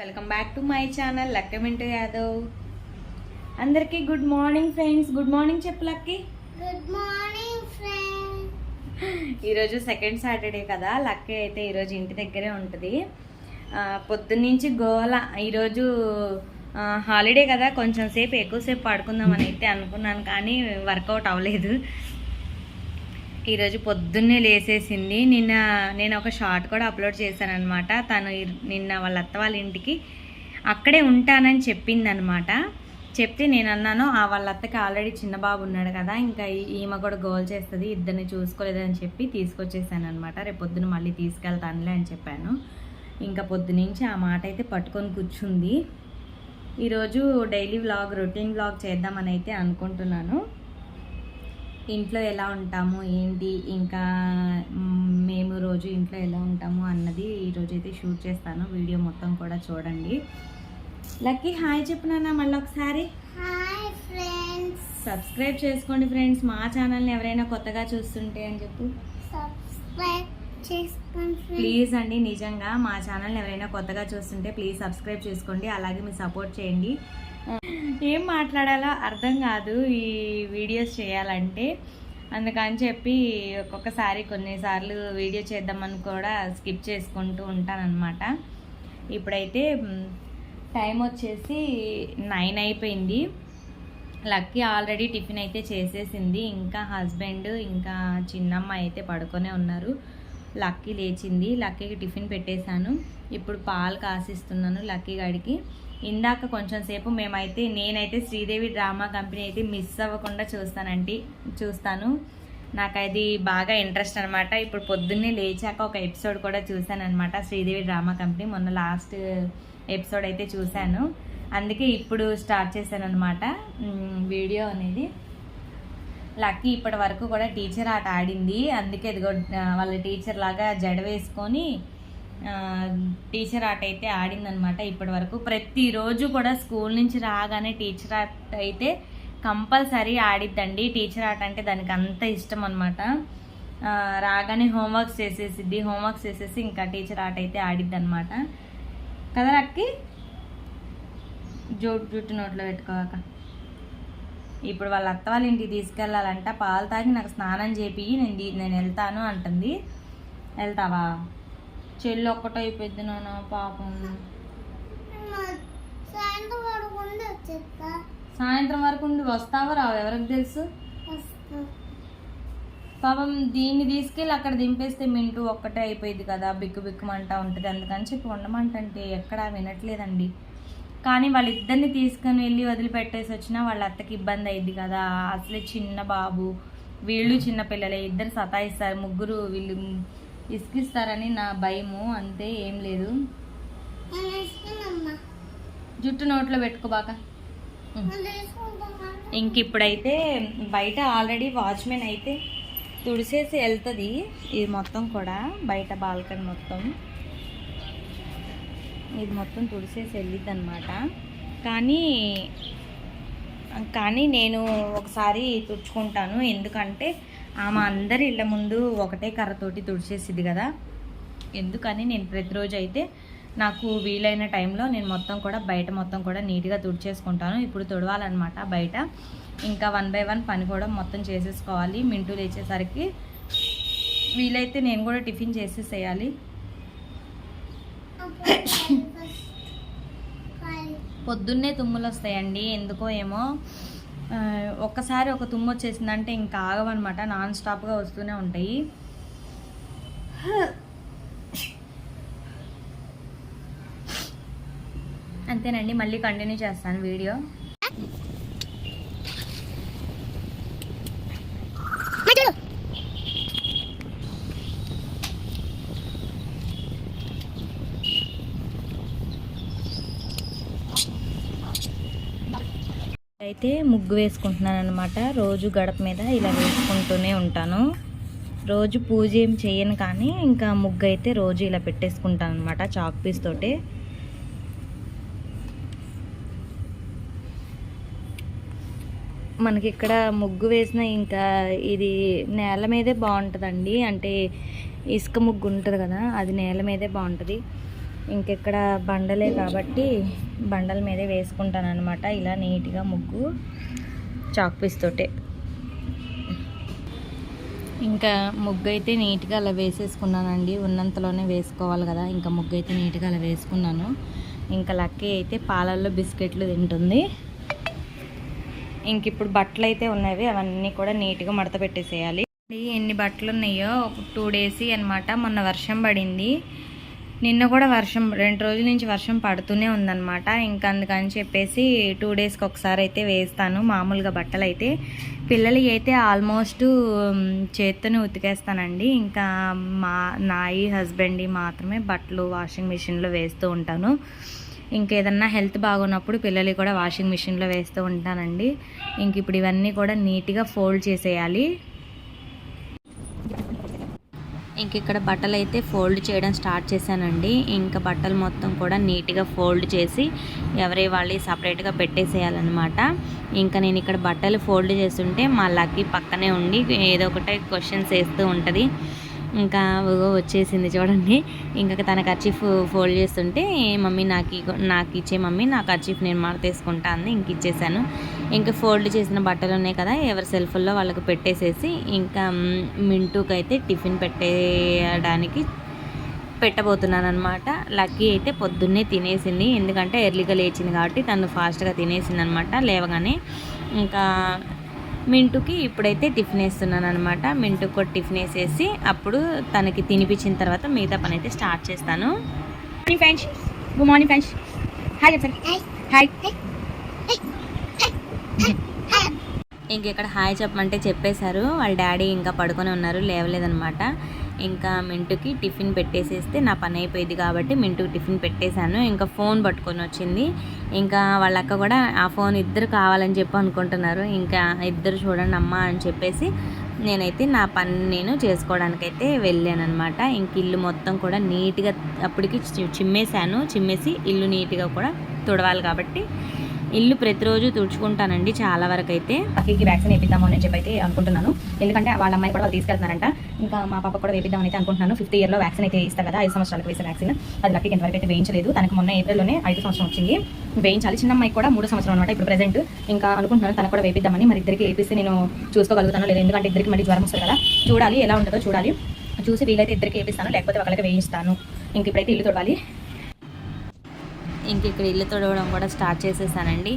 Welcome back to my channel లక్కమింటూ Yadav. అందరికీ good morning friends. Good morning చెప్పు Lucky. Good morning friend ఈరోజు second Saturday కదా. Lucky అయితే ఈరోజు ఇంటి దగ్గరే ఉంటుంది. పొద్దున్నుంచి గోల. ఈరోజు హాలిడే కదా. కొంచెం సేపు ఎక్కువసేపు పడుకుందామని అయితే అనుకున్నాను కానీ వర్కౌట్ అవ్వలేదు. ఈరోజు పొద్దున్నే లేసేసింది. నిన్న నేను ఒక షార్ట్ కూడా అప్లోడ్ చేశాను అనమాట తను నిన్న వాళ్ళ అత్త వాళ్ళ ఇంటికి అక్కడే ఉంటానని చెప్పిందనమాట చెప్తే నేను అన్నాను ఆ వాళ్ళ అత్తకి ఆల్రెడీ చిన్న బాబు ఉన్నాడు కదా ఇంకా ఈ- ఈమె కూడా గోల్ చేస్తుంది ఇద్దరిని చూసుకోలేదని చెప్పి తీసుకొచ్చేసాను అనమాట రేపు పొద్దున మళ్ళీ తీసుకెళ్తానులే అని చెప్పాను. ఇంకా పొద్దునుంచి ఆ మాట అయితే పట్టుకొని కూర్చుంది. ఈరోజు డైలీ వ్లాగ్ రొటీన్ వ్లాగ్ చేద్దామని అయితే అనుకుంటున్నాను. ఇంట్లో ఎలా ఉంటాము ఏంటి ఇంకా మేము రోజు ఇంట్లో ఎలా ఉంటాము అన్నది ఈరోజు అయితే షూట్ చేస్తాను. వీడియో మొత్తం కూడా చూడండి. లక్కీ హాయ్ చెప్పినానా మళ్ళీ ఒకసారి. సబ్స్క్రైబ్ చేసుకోండి ఫ్రెండ్స్ మా ఛానల్ని ఎవరైనా కొత్తగా చూస్తుంటే అని చెప్పు. ప్లీజ్ అండి నిజంగా మా ఛానల్ని ఎవరైనా కొత్తగా చూస్తుంటే ప్లీజ్ సబ్స్క్రైబ్ చేసుకోండి అలాగే మీరు సపోర్ట్ చేయండి. ఏం మాట్లాడాలో అర్థం కాదు ఈ వీడియోస్ చేయాలంటే. అందుకని చెప్పి ఒక్కొక్కసారి కొన్నిసార్లు వీడియో చేద్దామని కూడా స్కిప్ చేసుకుంటూ ఉంటానన్నమాట. ఇప్పుడైతే టైం వచ్చేసి నైన్ అయిపోయింది. లక్కీ ఆల్రెడీ టిఫిన్ అయితే చేసేసింది. ఇంకా హస్బెండ్ ఇంకా చిన్నమ్మ అయితే పడుకొనే ఉన్నారు. లక్కీ లేచింది. లక్కీకి టిఫిన్ పెట్టేశాను. ఇప్పుడు పాలు కాసిస్తున్నాను లక్కీ గడికి. ఇందాక కొంచెం సేపు మేమైతే నేనైతే శ్రీదేవి డ్రామా కంపెనీ అయితే మిస్ అవ్వకుండా చూస్తానండి చూస్తాను. నాకు అది బాగా ఇంట్రెస్ట్ అనమాట ఇప్పుడు పొద్దున్నే లేచాక ఒక ఎపిసోడ్ కూడా చూశాను అనమాట శ్రీదేవి డ్రామా కంపెనీ. మొన్న లాస్ట్ ఎపిసోడ్ అయితే చూశాను. అందుకే ఇప్పుడు స్టార్ట్ చేశాను అనమాట వీడియో అనేది. లక్కీ ఇప్పటి వరకు కూడా టీచర్ ఆట ఆడింది. అందుకే ఇదిగో వాళ్ళ టీచర్ లాగా జడ వేసుకొని టీచర్ ఆట అయితే ఆడిందనమాట ఇప్పటి వరకు ప్రతిరోజు కూడా స్కూల్ నుంచి రాగానే టీచర్ ఆట అయితే కంపల్సరీ ఆడిద్దండి. టీచర్ ఆట అంటే దానికి అంత ఇష్టం అనమాట రాగానే హోంవర్క్స్ చేసేసిద్ది. హోంవర్క్స్ చేసేసి ఇంకా టీచర్ ఆట అయితే ఆడిద్ది అనమాట కదా లక్కి జోటు జుట్టు నోట్లో పెట్టుకోవాక. ఇప్పుడు వాళ్ళ అత్త వాళ్ళ ఇంటికి తీసుకెళ్ళాలంట. పాలు తాగి నాకు స్నానం చేపి నేను నేను వెళ్తాను అంటుంది. వెళ్తావా? చెల్లి ఒక్కటో అయిపోద్ది నాన్న పాపం. సాయంత్రం వరకు ఉండి వస్తావో రావు? ఎవరికి తెలుసు? పాపం దీన్ని తీసుకెళ్ళి అక్కడ దింపేస్తే మింటూ ఒక్కటే అయిపోయింది కదా బిక్కు బిక్కుమంటా ఉంటుంది. అందుకని చెప్పి ఉండమంటే ఎక్కడా వినట్లేదండి. కానీ వాళ్ళిద్దరిని తీసుకొని వెళ్ళి వదిలిపెట్టేసి వచ్చినా వాళ్ళ అత్తకి ఇబ్బంది అయింది కదా. అసలే చిన్న బాబు. వీళ్ళు చిన్న పిల్లలే. ఇద్దరు సతాయిస్తారు. ముగ్గురు వీళ్ళు ఇసుకిస్తారని నా భయము అంతే ఏం లేదు. జుట్టు నోట్లో పెట్టుకోబాక ఇంక ఇప్పుడైతే బయట ఆల్రెడీ వాచ్మెన్ అయితే తుడిసేసి వెళ్తుంది ఇది మొత్తం కూడా బయట బాల్కనీ మొత్తం. ఇది మొత్తం తుడిసేసి వెళ్ళిద్ది అనమాట కానీ కానీ నేను ఒకసారి తుడుచుకుంటాను. ఎందుకంటే ఆమె అందరి ఇళ్ళ ముందు ఒకటే కర్రతోటి తుడిచేసిద్ది కదా. ఎందుకని నేను ప్రతిరోజు అయితే నాకు వీలైన టైంలో నేను మొత్తం కూడా బయట మొత్తం కూడా నీట్గా తుడిచేసుకుంటాను. ఇప్పుడు తుడవాలన్నమాట బయట. ఇంకా వన్ బై వన్ పని కూడా మొత్తం చేసేసుకోవాలి. మింటూ లేచేసరికి వీలైతే నేను కూడా టిఫిన్ చేసేసేయాలి. పొద్దున్నే తుమ్ములు వస్తాయండి ఎందుకో ఏమో ఒక్కసారి ఒక తుమ్ము వచ్చేసిందంటే ఇంకా ఆగవన్నమాట. నాన్ స్టాప్గా వస్తూనే ఉంటాయి. అంతేనండి మళ్ళీ కంటిన్యూ చేస్తాను వీడియో. అయితే ముగ్గు వేసుకుంటున్నాను అనమాట రోజు గడప మీద ఇలా వేసుకుంటూనే ఉంటాను. రోజు పూజ ఏం చేయను కానీ ఇంకా ముగ్గు అయితే రోజు ఇలా పెట్టేసుకుంటాను అనమాట చాక్ పీస్ తోటి. మనకి ఇక్కడ ముగ్గు వేసిన ఇంకా ఇది నేల మీదే బాగుంటుందండి. అంటే ఇసుక ముగ్గు ఉంటుంది కదా అది నేల మీదే బాగుంటుంది. ఇంకెక్కడ బండలే కాబట్టి బండల మీదే వేసుకుంటాను అనమాట ఇలా నీట్గా ముగ్గు చాక్ పీస్ తోటే. ఇంకా ముగ్గు అయితే నీట్గా అలా వేసేసుకున్నానండి. ఉన్నంతలోనే వేసుకోవాలి కదా. ఇంకా ముగ్గు అయితే నీట్గా అలా వేసుకున్నాను. ఇంకా లక్కీ అయితే పాలల్లో బిస్కెట్లు తింటుంది. ఇంక ఇప్పుడు బట్టలు అయితే ఉన్నవి అవన్నీ కూడా నీట్గా మడత పెట్టేసేయాలి. ఎన్ని బట్టలు ఉన్నాయో ఒక టూ డేస్ అనమాట మొన్న వర్షం పడింది. నిన్న కూడా వర్షం రెండు రోజుల నుంచి వర్షం పడుతూనే ఉందన్నమాట. ఇంకా అందుకని చెప్పేసి టూ డేస్కి ఒకసారి అయితే వేస్తాను మామూలుగా బట్టలు అయితే పిల్లలకి అయితే ఆల్మోస్ట్ చేత్తోనే ఉతికేస్తానండి. ఇంకా మా నాయి హస్బెండ్ మాత్రమే బట్టలు వాషింగ్ మిషన్లో వేస్తూ ఉంటాను. ఇంకేదన్నా హెల్త్ బాగున్నప్పుడు పిల్లలు కూడా వాషింగ్ మిషన్లో వేస్తూ ఉంటానండి. ఇంక ఇప్పుడు ఇవన్నీ కూడా నీట్గా ఫోల్డ్ చేసేయాలి. ఇంక ఇక్కడ బట్టలు అయితే ఫోల్డ్ చేయడం స్టార్ట్ చేశానండి. ఇంకా బట్టలు మొత్తం కూడా నీట్గా ఫోల్డ్ చేసి ఎవరి వాళ్ళు సపరేట్గా పెట్టేసేయాలన్నమాట. ఇంకా నేను ఇక్కడ బట్టలు ఫోల్డ్ చేస్తుంటే మా లక్కీ పక్కనే ఉండి ఏదో ఒకటి క్వశ్చన్స్ వేస్తూ ఉంటుంది. ఇంకా వచ్చేసింది చూడండి. ఇంకా తన కర్చీఫ్ ఫోల్డ్ చేస్తుంటే మమ్మీ నాకు నాకు ఇచ్చే మమ్మీ నా కర్చీఫ్ నేను మడతేసుకుంటా అంది. ఇంక ఇచ్చేసాను. ఇంకా ఫోల్డ్ చేసిన బట్టలు ఉన్నాయి కదా ఎవరి సెల్ఫుల్లో వాళ్ళకి పెట్టేసేసి ఇంకా మింటూకి అయితే టిఫిన్ పెట్టేయడానికి పెట్టబోతున్నాను అనమాట లక్కీ అయితే పొద్దున్నే తినేసింది ఎందుకంటే ఎర్లీగా లేచింది కాబట్టి తను ఫాస్ట్గా తినేసింది అనమాట లేవగానే. ఇంకా మింటుకి ఇప్పుడైతే టిఫిన్ వేస్తున్నాను అనమాట మింటుకు కూడా టిఫిన్ వేసేసి అప్పుడు తనకి తినిపించిన తర్వాత మిగతా పని అయితే స్టార్ట్ చేస్తాను. Morning friends good morning friends hi చెప్పండి హాయ్ ఇంక ఇక్కడ హాయ్ చెప్పమంటే చెప్పేశారు. వాళ్ళ డాడీ ఇంకా పడుకొని ఉన్నారు లేవలేదనమాట ఇంకా మింటుకి టిఫిన్ పెట్టేసేస్తే నా పని అయిపోయింది కాబట్టి మింటుకి టిఫిన్ పెట్టేశాను. ఇంకా ఫోన్ పట్టుకొని వచ్చింది. ఇంకా వాళ్ళ అక్క కూడా ఆ ఫోన్ ఇద్దరు కావాలని చెప్పి అనుకుంటున్నారు. ఇంకా ఇద్దరు చూడండి అమ్మ అని చెప్పేసి నేనైతే నా పని నేను చేసుకోవడానికైతే వెళ్ళాను అనమాట ఇంక ఇల్లు మొత్తం కూడా నీట్గా అప్పటికి చిమ్మేశాను. చిమ్మేసి ఇల్లు నీట్గా కూడా తుడవాలి కాబట్టి ఇల్లు ప్రతిరోజు తుడుచుకుంటానండి చాలా వరకు అయితే పక్కకి వ్యాక్సిన్ వేపిద్దాము అని చెప్పి అయితే అనుకుంటున్నాను. ఎందుకంటే వాళ్ళ అమ్మాయి కూడా వాళ్ళు తీసుకెళ్తున్నారంట. ఇంకా మా పాప కూడా వేపిద్దామని అయితే అనుకుంటున్నాను. ఫిఫ్త్ ఇయర్లో వ్యాక్సిన్ అయితే ఇస్తారు కదా ఐదు సంవత్సరాలకు వేసే వ్యాక్సిన్ అది లక్కీకి ఎంతవరకు అయితే వేయించలేదు. తనకు మొన్న ఏప్రిల్లోనే ఐదు సంవత్సరం వచ్చింది. వేయించాలి. చిన్న అమ్మాయి కూడా మూడు సంవత్సరం అనమాట ఇప్పుడు ప్రెసెంట్ ఇంకా అనుకుంటున్నాను తనకు కూడా వేపిద్దామని. మరి ఇద్దరికి వేపిస్తే నేను చూసుకోగలుగుతాను లేదు ఎందుకంటే ఇద్దరికి మళ్ళీ జ్వరం వస్తుంది కదా. చూడాలి ఎలా ఉంటుందో చూడాలి. చూసి వీలైతే ఇద్దరికి వేపిస్తాను లేకపోతే ఒకరికి వేయిస్తాను. ఇంక ఇప్పుడైతే ఇల్లు తొడవాలి. ఇంక ఇక్కడ ఇల్లు తుడవడం కూడా స్టార్ట్ చేసేసానండి.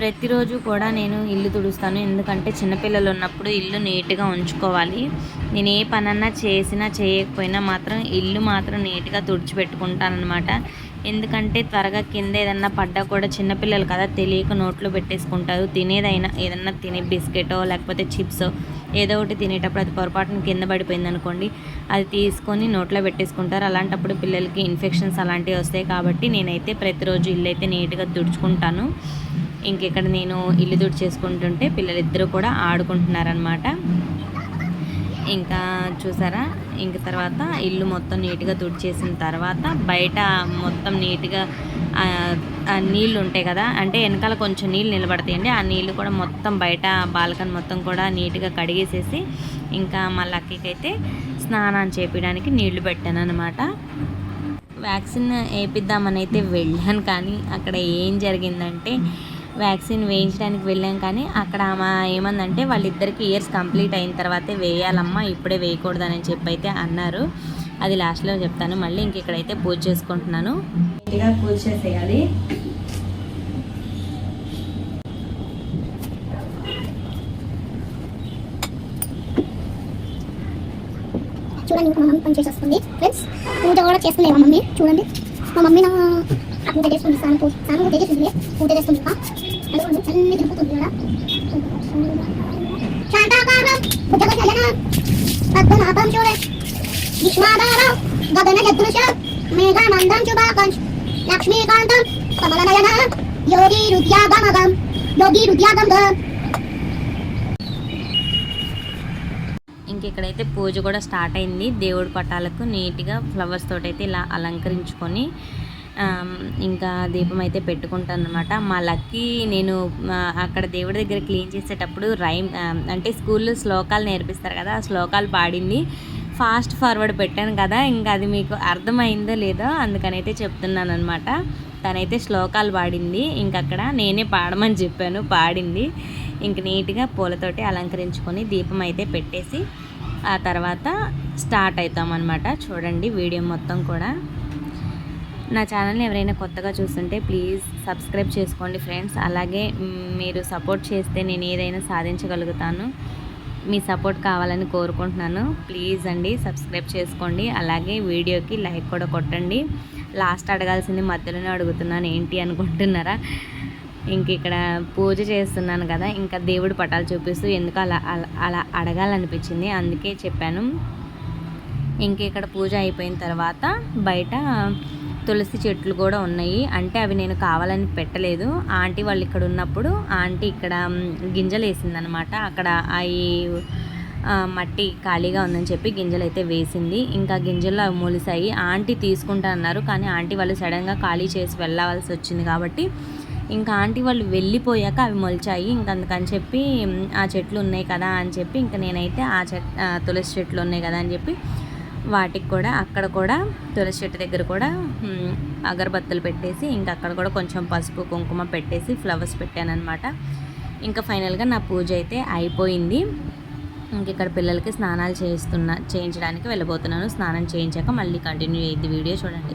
ప్రతిరోజు కూడా నేను ఇల్లు తుడుస్తాను. ఎందుకంటే చిన్నపిల్లలు ఉన్నప్పుడు ఇల్లు నీట్గా ఉంచుకోవాలి. నేను ఏ పనన్నా చేసినా చేయకపోయినా మాత్రం ఇల్లు మాత్రం నీట్గా తుడిచిపెట్టుకుంటానమాట ఎందుకంటే త్వరగా కింద ఏదన్నా పడ్డా కూడా చిన్నపిల్లలు కదా తెలియక నోట్లో పెట్టేసుకుంటారు. తినేదైనా ఏదన్నా తినే బిస్కెటో లేకపోతే చిప్సో ఏదో ఒకటి తినేటప్పుడు అది పొరపాటున కింద పడిపోయింది అనుకోండి అది తీసుకొని నోట్లో పెట్టేసుకుంటారు. అలాంటప్పుడు పిల్లలకి ఇన్ఫెక్షన్స్ అలాంటివి వస్తాయి కాబట్టి నేనైతే ప్రతిరోజు ఇల్లు అయితే నీట్గా తుడుచుకుంటాను. ఇంకెక్కడ నేను ఇల్లు తుడిచేసుకుంటుంటే పిల్లలిద్దరూ కూడా ఆడుకుంటున్నారనమాట ఇంకా చూసారా? ఇంక తర్వాత ఇల్లు మొత్తం నీట్గా తుడిచేసిన తర్వాత బయట మొత్తం నీట్గా నీళ్ళు ఉంటాయి కదా? అంటే వెనకాల కొంచెం నీళ్ళు నిలబడతాయండి. ఆ నీళ్ళు కూడా మొత్తం బయట బాల్కన్ మొత్తం కూడా నీట్గా కడిగేసేసి ఇంకా మా లక్కీకైతే అయితే స్నానం చేపించడానికి నీళ్ళు పెట్టాను అనమాట వ్యాక్సిన్ వేపిద్దామని అయితే వెళ్ళాను కానీ అక్కడ ఏం జరిగిందంటే వ్యాక్సిన్ వేయించడానికి వెళ్ళాం కానీ అక్కడ ఆమె ఏమందంటే వాళ్ళిద్దరికి ఇయర్స్ కంప్లీట్ అయిన తర్వాతే వేయాలమ్మా ఇప్పుడే వేయకూడదని చెప్పి అయితే అన్నారు. అది లాస్ట్లో చెప్తాను. మళ్ళీ ఇంక ఇక్కడైతే పూజ చేసుకుంటున్నాను. పూజ చేసేయాలి. చూడండి ఇంకా మా మమ్మీ పని చేసేస్తుంది. ఫ్రెండ్స్ పూజ కూడా చేస్తుంది మా మమ్మీ. చూడండి మా మమ్మీ నా పూజ చేస్తుంది స్నానం పూజ స్నానం పూజ చేస్తుంది. పూజ చేస్తుంది ఇంకా అన్ని తిరుగుతుంది కూడా శాంతాకారం పద్మనాభం విశ్వాధారం గగన మేఘానందం శుభాకం లక్ష్మీకాంతం కమలనయన యోగి రుద్యాగమగం యోగి రుద్యాగమగం ఇంక ఇక్కడైతే పూజ కూడా స్టార్ట్ అయింది. దేవుడి పటాలకు నీట్గా ఫ్లవర్స్ తోటైతే ఇలా అలంకరించుకొని ఇంకా దీపం అయితే పెట్టుకుంటాను అనమాట మా లక్కీ నేను అక్కడ దేవుడి దగ్గర క్లీన్ చేసేటప్పుడు రైమ్ అంటే స్కూల్లో శ్లోకాలు నేర్పిస్తారు కదా ఆ శ్లోకాలు పాడింది. ఫాస్ట్ ఫార్వర్డ్ పెట్టాను కదా ఇంకా అది మీకు అర్థమైందో లేదో అందుకనైతే చెప్తున్నాను అనమాట తనైతే శ్లోకాలు పాడింది ఇంకక్కడ నేనే పాడమని చెప్పాను పాడింది. ఇంక నీట్గా పూలతోటి అలంకరించుకొని దీపం అయితే పెట్టేసి ఆ తర్వాత స్టార్ట్ అవుతాం అనమాట చూడండి వీడియో మొత్తం కూడా. నా ఛానల్ని ఎవరైనా కొత్తగా చూస్తుంటే ప్లీజ్ సబ్స్క్రైబ్ చేసుకోండి ఫ్రెండ్స్ అలాగే మీరు సపోర్ట్ చేస్తే నేను ఏదైనా సాధించగలుగుతాను. మీ సపోర్ట్ కావాలని కోరుకుంటున్నాను. ప్లీజ్ అండి సబ్స్క్రైబ్ చేసుకోండి. అలాగే వీడియోకి లైక్ కూడా కొట్టండి. లాస్ట్ అడగాల్సింది మధ్యలోనే అడుగుతున్నాను ఏంటి అనుకుంటున్నారా? ఇంక ఇక్కడ పూజ చేస్తున్నాను కదా ఇంకా దేవుడి పటాలు చూపిస్తూ ఎందుకు అలా అలా అలా అడగాలనిపించింది. అందుకే చెప్పాను. ఇంక ఇక్కడ పూజ అయిపోయిన తర్వాత బయట తులసి చెట్లు కూడా ఉన్నాయి. అంటే అవి నేను కావాలని పెట్టలేదు. ఆంటీ వాళ్ళు ఇక్కడ ఉన్నప్పుడు ఆంటీ ఇక్కడ గింజలు వేసిందనమాట అక్కడ అవి మట్టి ఖాళీగా ఉందని చెప్పి గింజలు అయితే వేసింది. ఇంకా గింజలు అవి మొలిసాయి. ఆంటీ తీసుకుంటా అన్నారు. కానీ ఆంటీ వాళ్ళు సడన్గా ఖాళీ చేసి వెళ్ళవలసి వచ్చింది కాబట్టి ఇంకా ఆంటీ వాళ్ళు వెళ్ళిపోయాక అవి మొలిచాయి. ఇంక అందుకని చెప్పి ఆ చెట్లు ఉన్నాయి కదా అని చెప్పి ఇంకా నేనైతే ఆ చెట్ తులసి చెట్లు ఉన్నాయి కదా అని చెప్పి వాటికి కూడా అక్కడ కూడా తులసి చెట్టు దగ్గర కూడా అగరబత్తులు పెట్టేసి ఇంకా అక్కడ కూడా కొంచెం పసుపు కుంకుమ పెట్టేసి ఫ్లవర్స్ పెట్టానమాట ఇంకా ఫైనల్గా నా పూజ అయితే అయిపోయింది. ఇంక ఇక్కడ పిల్లలకి స్నానాలు చేస్తున్నా చేయించడానికి వెళ్ళబోతున్నాను. స్నానం చేయించాక మళ్ళీ కంటిన్యూ అయ్యింది వీడియో చూడండి.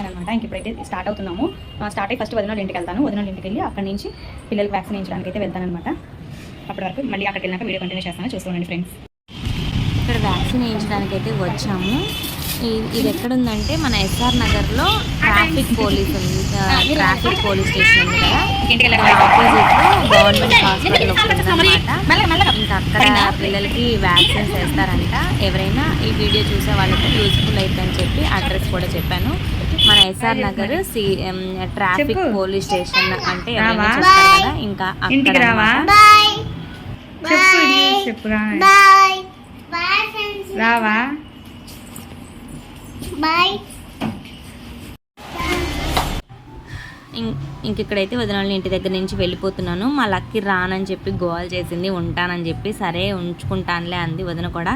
అనమాట ఇంక ఇప్పుడైతే స్టార్ట్ అవుతున్నాము. స్టార్ట్ అయ్యి ఫస్ట్ వదిన ఇంటికి వెళ్తాను. వదిన ఇంటికి వెళ్ళి అక్కడ నుంచి పిల్లలకి వ్యాక్సిన్ వేయించడానికి అయితే వెళ్తాను అనమాట అప్పటి వరకు మళ్ళీ అక్కడికి వెళ్ళినాక వీడియో కంటిన్యూ చేస్తాను. చూసుకోండి ఫ్రెండ్స్ వ్యాక్సిన్ వేయించడానికి అయితే వచ్చాము ఇది ఎక్కడుందంటే మన ఎస్ఆర్ నగర్లో ట్రాఫిక్ పోలీస్ ఉంది ట్రాఫిక్ పోలీస్ స్టేషన్ ఉంది కదా ఆపోజిట్లో గవర్నమెంట్ హాస్పిటల్ ఉందన్నమాట ఇంకా అక్కడ పిల్లలకి వ్యాక్సిన్స్ వేస్తారంట ఎవరైనా ఈ వీడియో చూసే వాళ్ళకి యూస్ఫుల్ అవుతుందని చెప్పి అడ్రస్ కూడా చెప్పాను మన ఎస్ఆర్ నగర్ సి ట్రాఫిక్. పోలీస్ స్టేషన్ అంటే ఎవరైనా కదా ఇంకా అక్కడ చెప్పు రావా? బాయ్. ఇంక ఇక్కడైతే వదిన వాళ్ళ ఇంటి దగ్గర నుంచి వెళ్ళిపోతున్నాను. మా లక్కి రానని చెప్పి గోల్ చేసింది ఉంటానని చెప్పి సరే ఉంచుకుంటానులే అంది వదిన కూడా.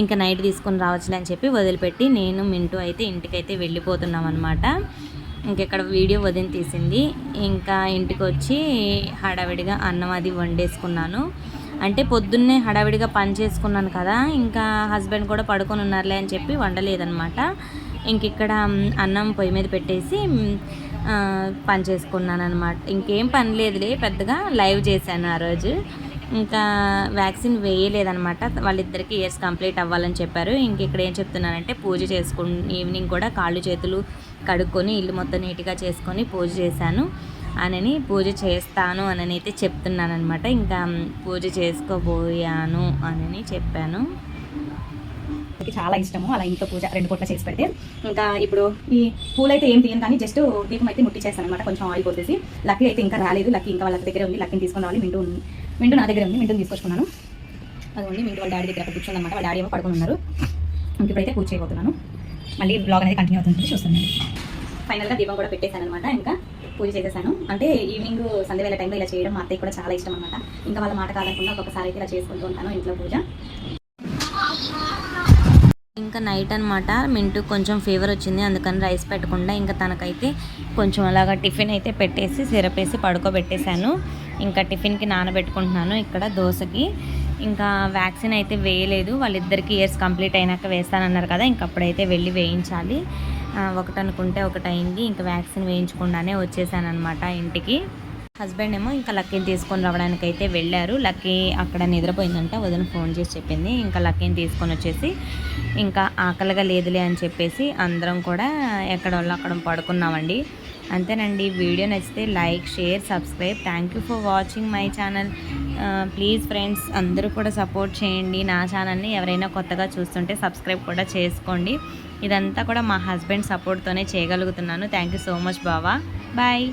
ఇంకా నైట్ తీసుకొని రావచ్చులే అని చెప్పి వదిలిపెట్టి నేను మింటూ అయితే ఇంటికైతే వెళ్ళిపోతున్నాం అనమాట ఇంకెక్కడ వీడియో వదిన తీసింది. ఇంకా ఇంటికి వచ్చి హడావిడిగా అన్నం అది వండేసుకున్నాను. అంటే పొద్దున్నే హడావిడిగా పని చేసుకున్నాను కదా ఇంకా హస్బెండ్ కూడా పడుకొని ఉన్నారులే అని చెప్పి వండలేదనమాట ఇంక ఇక్కడ అన్నం పొయ్యి మీద పెట్టేసి పని చేసుకున్నాను అనమాట ఇంకేం పని లేదులే పెద్దగా లైవ్ చేశాను ఆ రోజు. ఇంకా వ్యాక్సిన్ వేయలేదనమాట వాళ్ళిద్దరికి ఇయర్స్ కంప్లీట్ అవ్వాలని చెప్పారు. ఇంక ఇక్కడ ఏం చెప్తున్నానంటే పూజ చేసుకు ఈవినింగ్ కూడా కాళ్ళు చేతులు కడుక్కొని ఇల్లు మొత్తం నీట్గా చేసుకొని పూజ చేశాను. అనని పూజ చేస్తాను అని అయితే చెప్తున్నాను అనమాట ఇంకా పూజ చేసుకోబోయాను అని చెప్పాను. నాకు చాలా ఇష్టము. అలా ఇంట్లో పూజ రెండు పూట్ల చేసి పెడితే. ఇంకా ఇప్పుడు ఈ పూలు అయితే ఏం తీయను కానీ జస్ట్ దీపం అయితే ముట్టి చేస్తాను అనమాట కొంచెం ఆయిల్ పోసేసి. లక్కీ అయితే ఇంకా రాలేదు. లక్కీ ఇంకా వాళ్ళ దగ్గర ఉంది. లక్కీని తీసుకుని రావాలి. మింటూ ఉంది. మింటూ నా దగ్గర ఉంది. మింటూని తీసుకొచ్చుకున్నాను. అది ఉంది మింటూ వాళ్ళ డాడీ దగ్గర కూర్చుంది అనమాట వాళ్ళ డాడీ ఏమో పడుకుని ఉన్నారు. ఇంక ఇప్పుడైతే పూజ చేయబోతున్నాను. మళ్ళీ బ్లాగ్ అనేది కంటిన్యూ అవుతుంది చూస్తాను ఫైనల్గా దీపం కూడా పెట్టేశాను అనమాట ఇంకా పూజ చేసేసాను. అంటే ఈవినింగ్ సంధ్య వేళ టైంలో ఇలా చేయడం మా అత్తయ్య కూడా చాలా ఇష్టం అనమాట ఇంకా వాళ్ళ మాట కాదనుకున్నా ఒక్కొక్కసారి అయితే ఇలా చేసుకుంటూ ఉంటాను ఇంట్లో పూజ. ఇంకా నైట్ అనమాట మింటూ కొంచెం ఫీవర్ వచ్చింది అందుకని రైస్ పెట్టకుండా ఇంకా తనకైతే కొంచెం అలాగా టిఫిన్ అయితే పెట్టేసి సిరప్ వేసి పడుకోబెట్టేశాను. ఇంకా టిఫిన్కి నానబెట్టుకుంటున్నాను ఇక్కడ దోశకి. ఇంకా వ్యాక్సిన్ అయితే వేయలేదు. వాళ్ళిద్దరికి ఇయర్స్ కంప్లీట్ అయినాక వేస్తానన్నారు కదా ఇంక అప్పుడైతే వెళ్ళి వేయించాలి. ఒకటి అనుకుంటే ఒకటి అయింది ఇంకా వ్యాక్సిన్ వేయించకుండానే వచ్చేసాను అనమాట ఇంటికి. హస్బెండ్ ఏమో ఇంకా లక్కీని తీసుకొని రావడానికి అయితే వెళ్ళారు. లక్కీ అక్కడ నిద్రపోయిందంట వదిన ఫోన్ చేసి చెప్పింది. ఇంకా లక్కీని తీసుకొని వచ్చేసి ఇంకా ఆకలిగా లేదులే అని చెప్పేసి అందరం కూడా ఎక్కడ వాళ్ళు అక్కడ పడుకున్నామండి. అంతేనండి. వీడియో నచ్చితే like share subscribe. Thank you for watching my channel. Please friends అందరూ కూడా సపోర్ట్ చేయండి. నా ఛానల్ని ఎవరైనా కొత్తగా చూస్తుంటే సబ్స్క్రైబ్ కూడా చేసుకోండి. ఇదంతా కూడా మా హస్బెండ్ సపోర్ట్తోనే చేయగలుగుతున్నాను. థ్యాంక్ యూ సో మచ్ బావా. బాయ్.